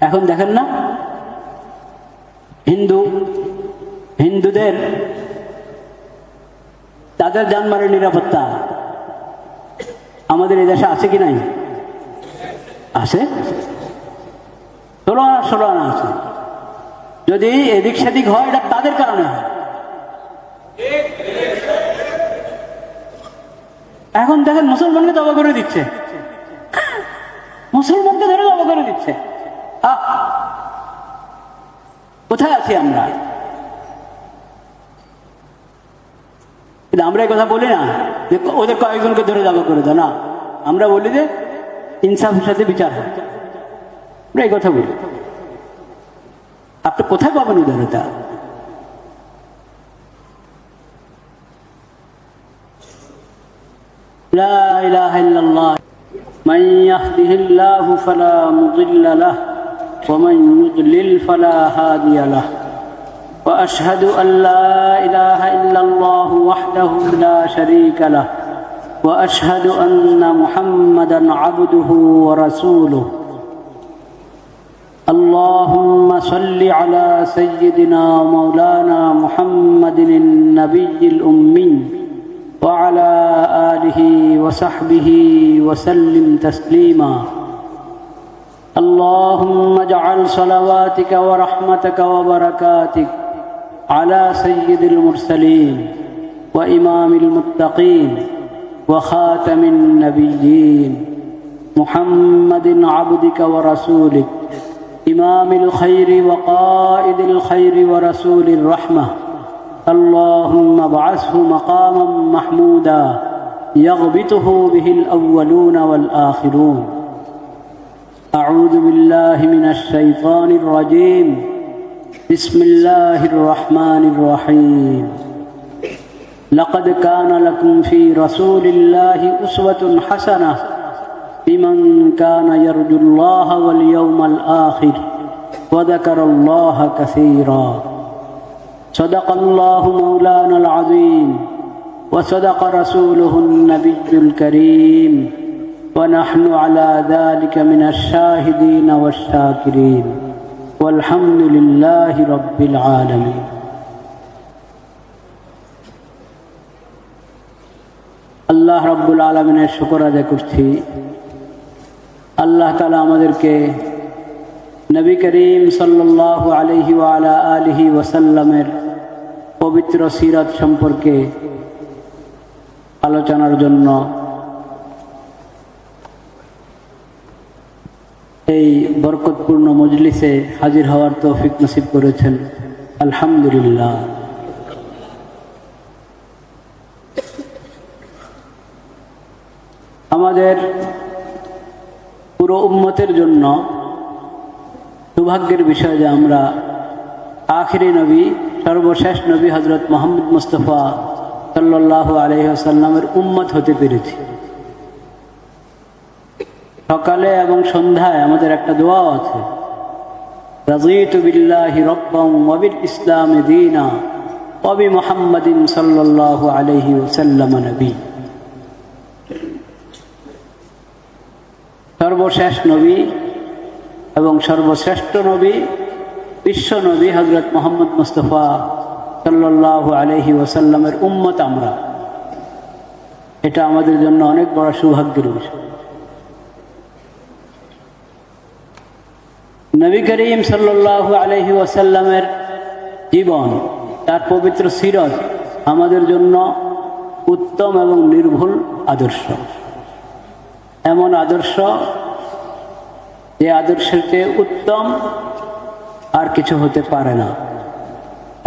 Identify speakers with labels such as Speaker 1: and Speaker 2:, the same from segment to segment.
Speaker 1: এখন দেখেন না? হিন্দু, হিন্দুদের তাদের জানমারের নিরাপত্তা আমাদের এই দেশে আছে কি নাই? আছে। ষোলো আনা ষোলো আনা আছে। যদি এদিক সেদিক হয়, এটা তাদের কারণে হয়। এখন দেখেন, মুসলমানকে দাবা করে দিচ্ছে। মুসলমানকে ধরে দাবা করে দিচ্ছে। কোথায় আছি আমরা কিন্তু আমরা এই কথা বলি না যে ওদের কয়েকজনকে ধরে দাবা করে দাও না আমরা বলি যে ইনসাফের সাথে বিচার হয় আমরা এই কথা বলি আপনি কোথায় পাবেন উদারতা لا إله إلا الله من يهده الله فلا مضل له ومن يضلل فلا هادي له. وأشهد أن لا إله إلا الله وحده لا شريك له. وأشهد أن محمدا عبده ورسوله. اللهم صل على سيدنا مولانا محمد النبي الأمي وعلى آله وصحبه وسلم تسليما. اللهم اجعل صلواتك ورحمتك وبركاتك على سيد المرسلين وإمام المتقين وخاتم النبيين محمد عبدك ورسولك إمام الخير وقائد الخير ورسول الرحمة. اللهم ابعثه مقاما محمودا يغبطه به الأولون والآخرون. أعوذ بالله من الشيطان الرجيم. بسم الله الرحمن الرحيم. لقد كان لكم في رسول الله أسوة حسنة. لمن كان يرجو الله واليوم الآخر وذكر الله كثيرا. صدق الله مولانا العظيم. وصدق رسوله النبي الكريم. ونحن على ذلك من الشاهدين والشاكرين والحمد لله رب العالمين আল্লাহ রব্বুল আলমিনের শুকর আদায় করছি আল্লাহ তালা আমাদেরকে নবী করিম সাল্লাহ আলহি আলা আলহি ওসাল্লামের পবিত্র সিরাত সম্পর্কে আলোচনার জন্য এই বরকতপূর্ণ মজলিসে হাজির হওয়ার তৌফিক নসিব করেছেন। আলহামদুলিল্লাহ। আমাদের পুরো উম্মতের জন্য সৌভাগ্যের বিষয় যে আমরা আখিরি নবী, সর্বশেষ নবী হজরত মোহাম্মদ মুস্তফা সাল্লাহ আলহ্লামের উম্মত হতে পেরেছি। সকালে এবং সন্ধ্যায় আমাদের একটা দোয়াও আছে। রাজিত ইসলাম আলহি ওসাল্লাম নবী। সর্বশেষ নবী এবং সর্বশ্রেষ্ঠ নবী, বিশ্ব নবী হজরত মোহাম্মদ মুস্তফা সাল্লাহ আলহি ওসাল্লামের উম্মত আমরা। এটা আমাদের জন্য অনেক বড় সৌভাগ্যের বিষয়। নবী করিম সাল্লাহ আলহি ওসাল্লামের জীবন, তার পবিত্র সিরত আমাদের জন্য উত্তম এবং নির্ভুল আদর্শ। এমন আদর্শ যে আদর্শের চেয়ে উত্তম আর কিছু হতে পারে না।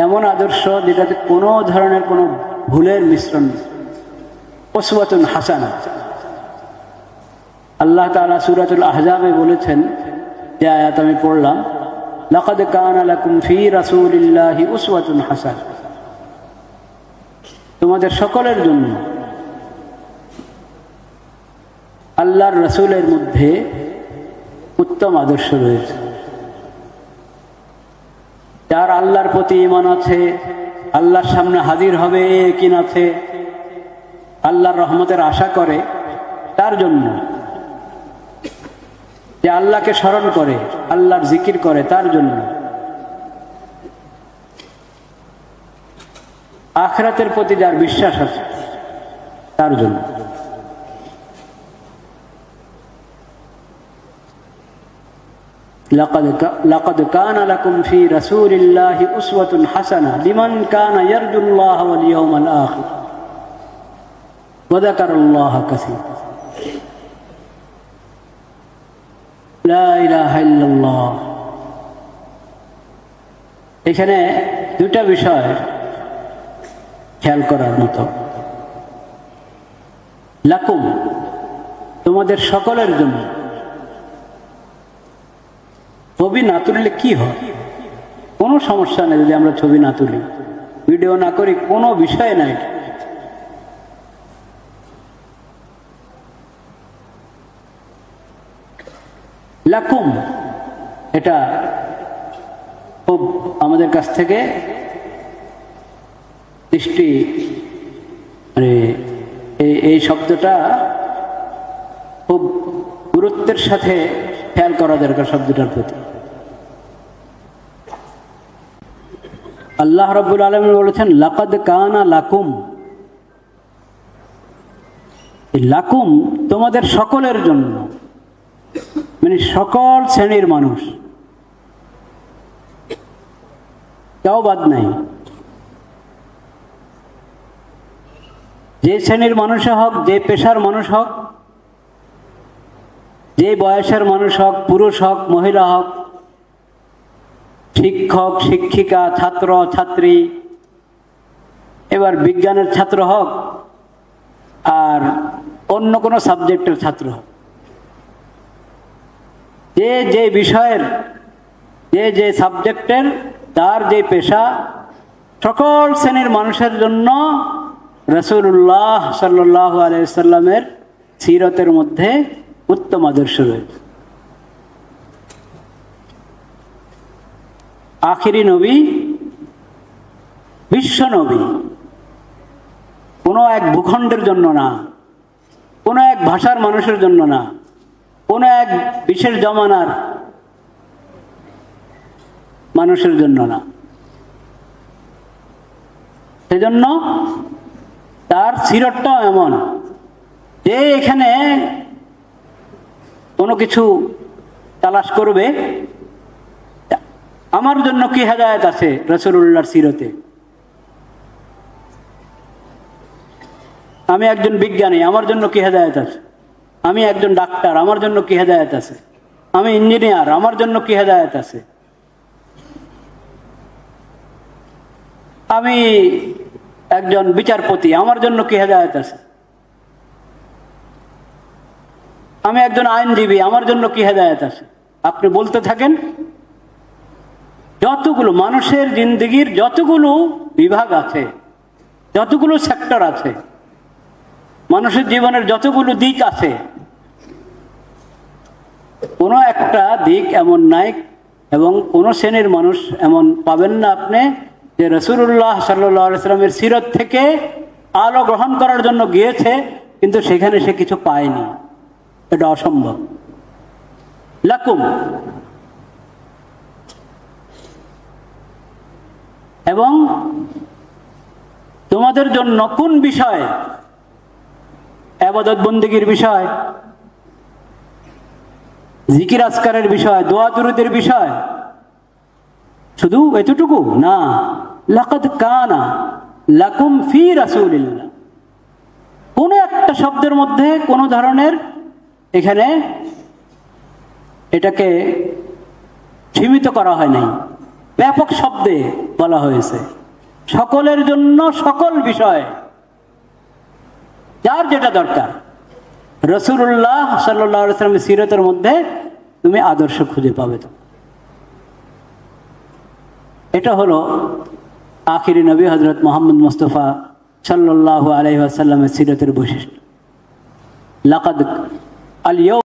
Speaker 1: এমন আদর্শ যেটাতে কোনো ধরনের কোনো ভুলের মিশ্রণ পশুবচন হাসানা। আল্লাহ তালা সুরাতুল আহজাবে বলেছেন যে আয়াত আমি পড়লাম, লকদ কান আলাকুম ফি রাসূলিল্লাহি উসওয়াতুন হাসান। তোমাদের সকলের জন্য আল্লাহর রসুলের মধ্যে উত্তম আদর্শ রয়েছে। যার আল্লাহর প্রতি ইমান আছে, আল্লাহর সামনে হাজির হবে কিন আছে, আল্লাহর রহমতের আশা করে, তার জন্য যে আল্লাহকে স্মরণ করে আল্লাহর জিকির করে তার জন্য আখরাতের প্রতি যার বিশ্বাস আছে তার জন্য لقد ك- لقد كان لكم في رسول الله أسوة حسنة لمن كان يرجو الله واليوم الآخر وذكر الله كثيرا এখানে দুটা বিষয় খেয়াল করার মতো। লাকুম, তোমাদের সকলের জন্য। ছবি না তুললে কি হয়? কোনো সমস্যা নেই যদি আমরা ছবি না তুলি। ভিডিও না করি, কোনো বিষয় নাই। লাকুম। এটা খুব আমাদের কাছ থেকে দৃষ্টি মানে এই শব্দটা খুব গুরুত্বের সাথে খেয়াল করা দরকার শব্দটার প্রতি। আল্লাহ রব্বুল আলম বলেছেন, লাকাদ কানা লাকুম। লাকুম তোমাদের সকলের জন্য। মানে সকল শ্রেণির মানুষ। কেউ বাদ নাই। যে শ্রেণির মানুষে হোক, যে পেশার মানুষ হোক, যে বয়সের মানুষ হোক, পুরুষ হোক, মহিলা হোক, শিক্ষক, শিক্ষিকা, ছাত্র, ছাত্রী, এবার বিজ্ঞানের ছাত্র হোক, আর অন্য কোনো সাবজেক্টের ছাত্র হোক। যে যে বিষয়ের, যে যে সাবজেক্টের, তার যে পেশা, সকল শ্রেণির মানুষের জন্য রসুল্লাহ সাল্লাহ আলাইসাল্লামের সিরতের মধ্যে উত্তম আদর্শ রয়েছে। আখিরি নবী, বিশ্ব নবী, কোনো এক ভূখণ্ডের জন্য না, কোনো এক ভাষার মানুষের জন্য না কোনো এক বিশেষ জমানার মানুষের জন্য না। সেজন্য তার সিরটটাও এমন যে এখানে কোনো কিছু তালাশ করবে। আমার জন্য কি হেদায়ত আছে রসুল্লাহর সিরতে আমি একজন বিজ্ঞানী, আমার জন্য কি হেদায়ত আছে? আমি একজন ডাক্তার, আমার জন্য কি হেদায়ত আছে? আমি ইঞ্জিনিয়ার, আমার জন্য কি হেদায়ত আছে? আমি একজন বিচারপতি, আমার জন্য কি হেদায়ত আছে? আমি একজন আইনজীবী, আমার জন্য কি হেদায়ত আছে? আপনি বলতে থাকেন, যতগুলো মানুষের জিন্দগির যতগুলো বিভাগ আছে, যতগুলো সেক্টর আছে, মানুষের জীবনের যতগুলো দিক আছে কোনো একটা দিক এমন নাই এবং কোনো শ্রেণির মানুষ এমন পাবেন না আপনি যে রসুল্লাহ সাল্লামের সিরত থেকে আলো গ্রহণ করার জন্য গিয়েছে, কিন্তু সেখানে সে কিছু পায়নি। এটা অসম্ভব। লাকুম। এবং তোমাদের জন্য কোন বিষয়? আবাদত বন্দীগীর বিষয়। জিকির আসকারের বিষয়, দোয়া দুরুদের বিষয়। শুধু এতটুকু? না। লাকাদ কানা লাকুম ফি রাসূলিল্লাহ। কোন একটা শব্দের মধ্যে কোনো ধরনের এখানে এটাকে সীমিত করা হয় নাই। ব্যাপক শব্দে বলা হয়েছে। সকলের জন্য সকল বিষয়। যার যেটা দরকার। রসুল্লাহ সাল্লামের সিরতের মধ্যে তুমি আদর্শ খুঁজে পাবে তো। এটা হলো আখিরি নবী হজরত মোহাম্মদ মুস্তফা সাল্লাহ আলহিহাসাল্লামের সিরতের বৈশিষ্ট্য। লাকাদ আলিয়